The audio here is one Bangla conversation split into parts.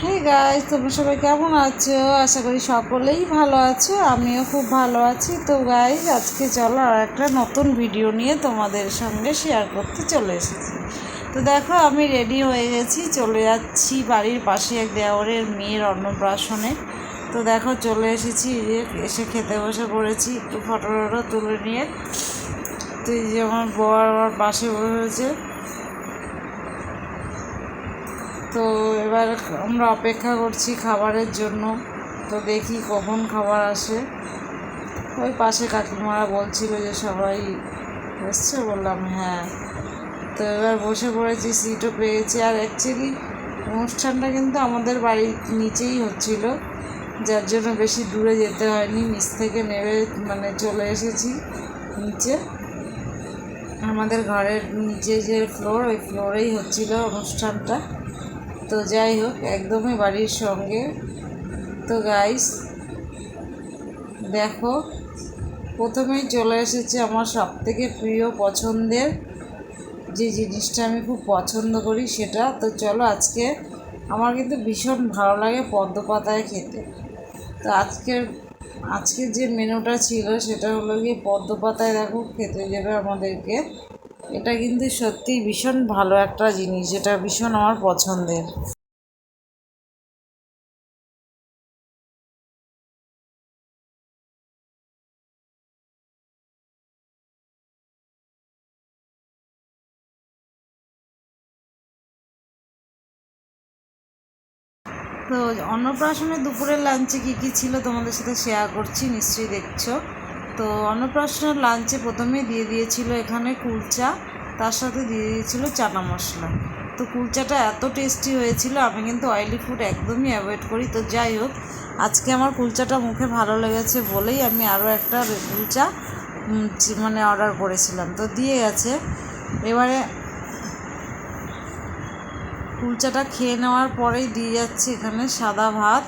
হে গাইস তোমরা সবাই কেমন আছো? আশা করি সকলেই ভালো আছো, আমিও খুব ভালো আছি। তো গাইস আজকে চলো আর একটা নতুন ভিডিও নিয়ে তোমাদের সঙ্গে শেয়ার করতে চলে এসেছি। তো দেখো, আমি রেডি হয়ে গেছি, চলে যাচ্ছি বাড়ির পাশে এক দেওরের মেয়ের অন্নপ্রাশনে। তো দেখো, চলে এসেছি, এসে খেতে বসে পড়েছি, একটু ফটো টটো তুলে নিয়ে। তো এই যে আমার বর আমার পাশে বসেছে তো এবার আমরা অপেক্ষা করছি খাবারের জন্য। তো দেখি কখন খাবার আসে। ওই পাশে কাকিমারা বলছিল যে সবাই এসছে বললাম হ্যাঁ। তো এবার বসে পড়েছি, সিটও পেয়েছি। আর অ্যাকচুয়ালি অনুষ্ঠানটা কিন্তু আমাদের বাড়ির নিচেই হচ্ছিল। যার জন্য বেশি দূরে যেতে হয়নি। নিচ থেকে নেমে মানে চলে এসেছি নিচে। আমাদের ঘরের নিচে যে ফ্লোর ওই ফ্লোরেই হচ্ছিল অনুষ্ঠানটা। তো যাই হোক, একদমই বাড়ির সঙ্গে। তো গাইস দেখো, প্রথমেই চলে এসেছে আমার সব থেকে প্রিয় পছন্দের যে জিনিসটা আমি খুব পছন্দ করি সেটা। তো চলো আজকে আমার কিন্তু ভীষণ ভালো লাগে পদ্ম পাতায় খেতে। তো আজকের আজকের যে মেনুটা ছিল সেটা হলো গিয়ে পদ্ম পাতায় দেখো খেতে দেবে আমাদেরকে। এটা কিন্তু সত্যিই ভীষণ ভালো একটা জিনিস, এটা ভীষণ আমার পছন্দের। তো অন্নপ্রাশনের দুপুরের লাঞ্চে কী কী ছিল তোমাদের সাথে শেয়ার করছি, নিশ্চয়ই দেখছ। তো অন্নপ্রাশনের লাঞ্চে প্রথমে দিয়ে দিয়েছিল এখানে কুলচা, তার সাথে দিয়ে দিয়েছিল চানা মশলা। তো কুলচাটা এত টেস্টি হয়েছিল, আমি কিন্তু অয়েলি ফুড একদমই অ্যাভয়েড করি। তো যাই হোক, আজকে আমার কুলচাটা মুখে ভালো লেগেছে বলেই আমি আরও একটা কুলচা মানে অর্ডার করেছিলাম। তো দিয়ে গেছে। এবারে কুলচাটা খেয়ে নেওয়ার পরেই দিয়ে যাচ্ছে এখানে সাদা ভাত।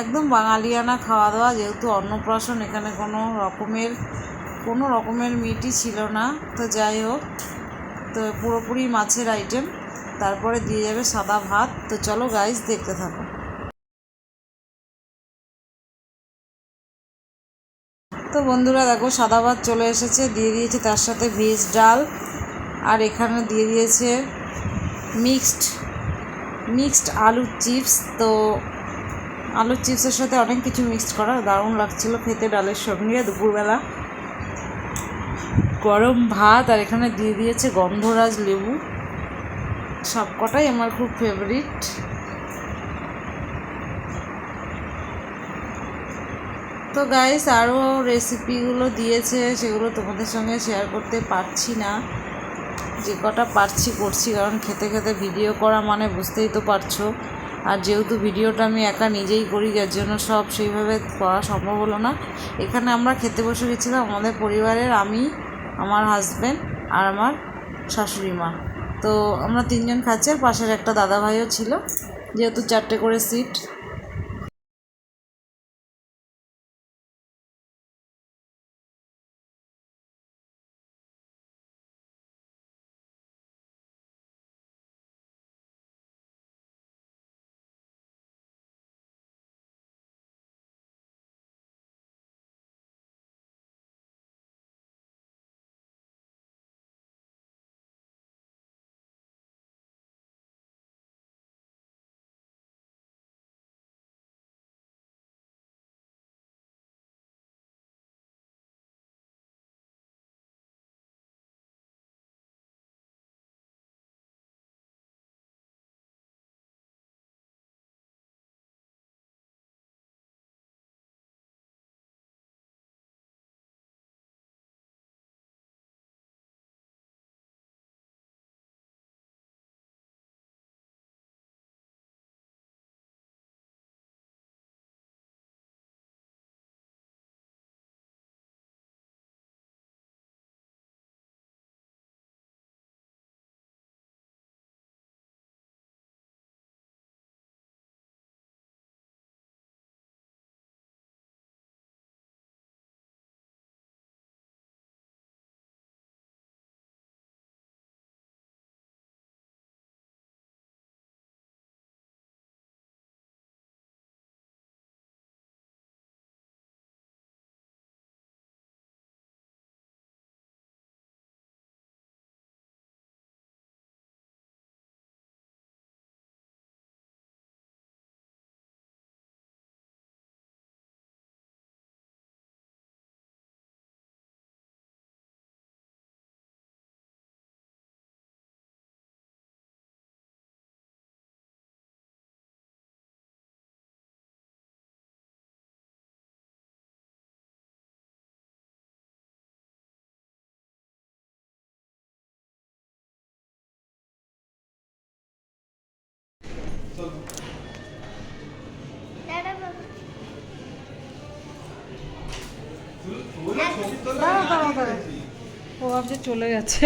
একদম বাঙালিয়ানা খাওয়া দাওয়া যেহেতু অন্নপ্রাশন এখানে কোনো রকমের কোনো রকমের মিটই ছিল না। তো যাই হোক, তো পুরোপুরি মাছের আইটেম তারপরে দিয়ে যাবে সাদা ভাত। তো চলো গাইজ দেখতে থাকো। তো বন্ধুরা, দেখো সাদা ভাত চলে এসেছে। দিয়ে দিয়েছে তার সাথে ভেজ ডাল। আর এখানে দিয়ে দিয়েছে মিক্সড মিক্সড আলুর চিপস তো আলুর চিপসের সাথে অনেক কিছু মিক্সড করা দারুণ লাগছিল খেতে, ডালের সঙ্গে দুপুরবেলা। গরম ভাত আর এখানে দিয়ে দিয়েছে গন্ধরাজ লেবু। সব কটাই আমার খুব ফেভারিট তো গাইস আরও রেসিপিগুলো দিয়েছে, সেগুলো তোমাদের সঙ্গে শেয়ার করতে পারছি না। যে কটা পারছি, করছি, কারণ খেতে খেতে ভিডিও করা মানে বুঝতেই তো পারছ। আর যেহেতু ভিডিওটা আমি একা নিজেই করি যার জন্য সব সেইভাবে করা সম্ভব হলো না। এখানে আমরা খেতে বসে গেছিলাম আমাদের পরিবারের, আমি, আমার হাজব্যান্ড আর আমার শাশুড়ি মা। তো আমরা তিনজন খাচ্ছি, আর পাশের একটা দাদাভাইও ছিল, যেহেতু চারটে করে সিট ভাবছে চলে গেছে।